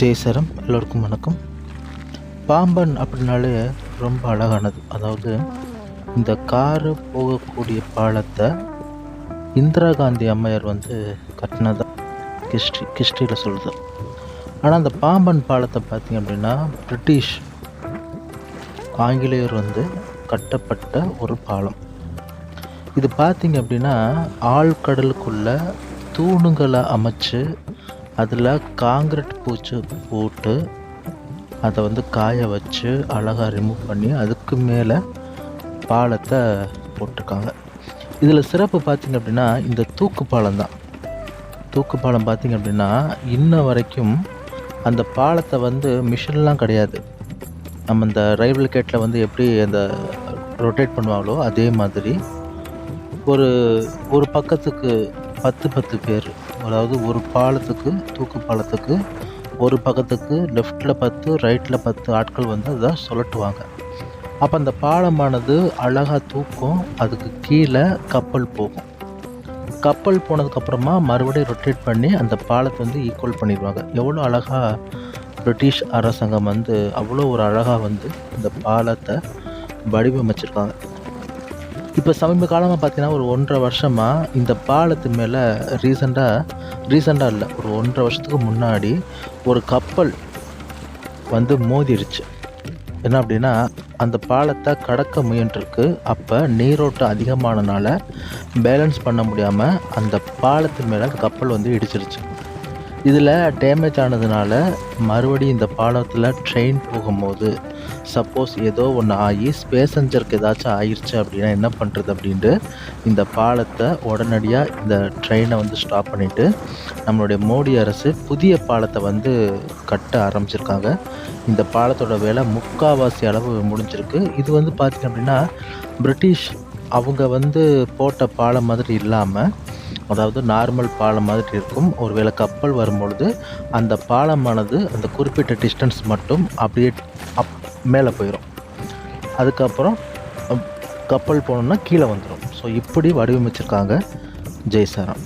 ஜெய்சரம் எல்லோருக்கும் வணக்கம். பாம்பன் அப்படின்னாலே ரொம்ப அழகானது. அதாவது இந்த காரு போகக்கூடிய பாலத்தை இந்திரா காந்தி அம்மையார் வந்து கட்டினதா. கிஸ்ட்ரி கிஸ்ட்ரியில் சொல்லுது ஆனால் அந்த பாம்பன் பாலத்தை பார்த்திங்க அப்படின்னா பிரிட்டிஷ் ஆங்கிலேயர் வந்து கட்டப்பட்ட ஒரு பாலம். இது பார்த்திங்க அப்படின்னா ஆழ்கடலுக்குள்ளே தூணுங்களை அமைச்சு அதில் காங்கிரட் பூச்சி போட்டு அதை வந்து காய வச்சு அழகாக ரிமூவ் பண்ணி அதுக்கு மேலே பாலத்தை போட்டிருக்காங்க. இதில் சிறப்பு பார்த்திங்க அப்படின்னா இந்த தூக்கு பாலம் தான். தூக்கு பாலம் பார்த்திங்க அப்படின்னா இன்ன வரைக்கும் அந்த பாலத்தை வந்து மிஷின்லாம் கிடையாது. நம்ம இந்த ரயில்வே கேட்டில் வந்து எப்படி அந்த ரொட்டேட் பண்ணுவாங்களோ அதே மாதிரி ஒரு ஒரு பக்கத்துக்கு பத்து பத்து பேர் அதாவது ஒரு பாலத்துக்கு தூக்கு பாலத்துக்கு ஒரு பக்கத்துக்கு லெஃப்டில் பத்து ரைட்டில் பத்து ஆட்கள் வந்து அதை சுழட்டுவாங்க அப்போ அந்த பாலமானது அழகாக தூக்கும் அதுக்கு கீழே கப்பல் போகும். கப்பல் போனதுக்கப்புறமா மறுபடியும் ரொட்டேட் பண்ணி அந்த பாலத்தை வந்து ஈக்குவல் பண்ணிடுவாங்க. எவ்வளோ அழகாக பிரிட்டிஷ் அரசாங்கம் வந்து அவ்வளோ ஒரு அழகாக வந்து இந்த பாலத்தை வடிவமைச்சிருக்காங்க. இப்போ சமீப காலமாக பார்த்தீங்கன்னா ஒரு ஒன்றரை வருஷமாக இந்த பாலத்து மேலே ரீசெண்டாக ரீசெண்டாக இல்லை ஒரு ஒன்றரை வருஷத்துக்கு முன்னாடி ஒரு கப்பல் வந்து மோதிருச்சு. என்ன அப்படின்னா அந்த பாலத்தை கடக்க முயன்றிருக்கு. அப்போ நீரோட்டம் அதிகமானனால பேலன்ஸ் பண்ண முடியாமல் அந்த பாலத்து மேலே அந்த கப்பல் வந்து இடிச்சிருச்சு. இதில் டேமேஜ் ஆனதுனால மறுபடியும் இந்த பாலத்தில் ட்ரெயின் போகும்போது சப்போஸ் ஏதோ ஒன்று ஆகி பேசஞ்சருக்கு ஏதாச்சும் ஆயிடுச்சு அப்படின்னா என்ன பண்ணுறது அப்படின்ட்டு இந்த பாலத்தை உடனடியாக இந்த ட்ரெயினை வந்து ஸ்டாப் பண்ணிவிட்டு நம்மளுடைய மோடி அரசு புதிய பாலத்தை வந்து கட்ட ஆரம்பிச்சிருக்காங்க. இந்த பாலத்தோட வேலை முக்கால்வாசி அளவு முடிஞ்சிருக்கு. இது வந்து பார்த்திங்க அப்படின்னா பிரிட்டிஷ் அவங்க வந்து போட்ட பாலம் மாதிரி இல்லாமல் அதாவது நார்மல் பாலம் மாதிரி இருக்கும். ஒருவேளை கப்பல் வரும்பொழுது அந்த பாலமானது அந்த குறிப்பிட்ட டிஸ்டன்ஸ் மட்டும் அப்படியே அப் மேலே போயிடும் அதுக்கப்புறம் கப்பல் போனோம்னா கீழே வந்துடும் ஸோ இப்படி வடிவமைச்சிருக்காங்க ஜெய்சாரம்.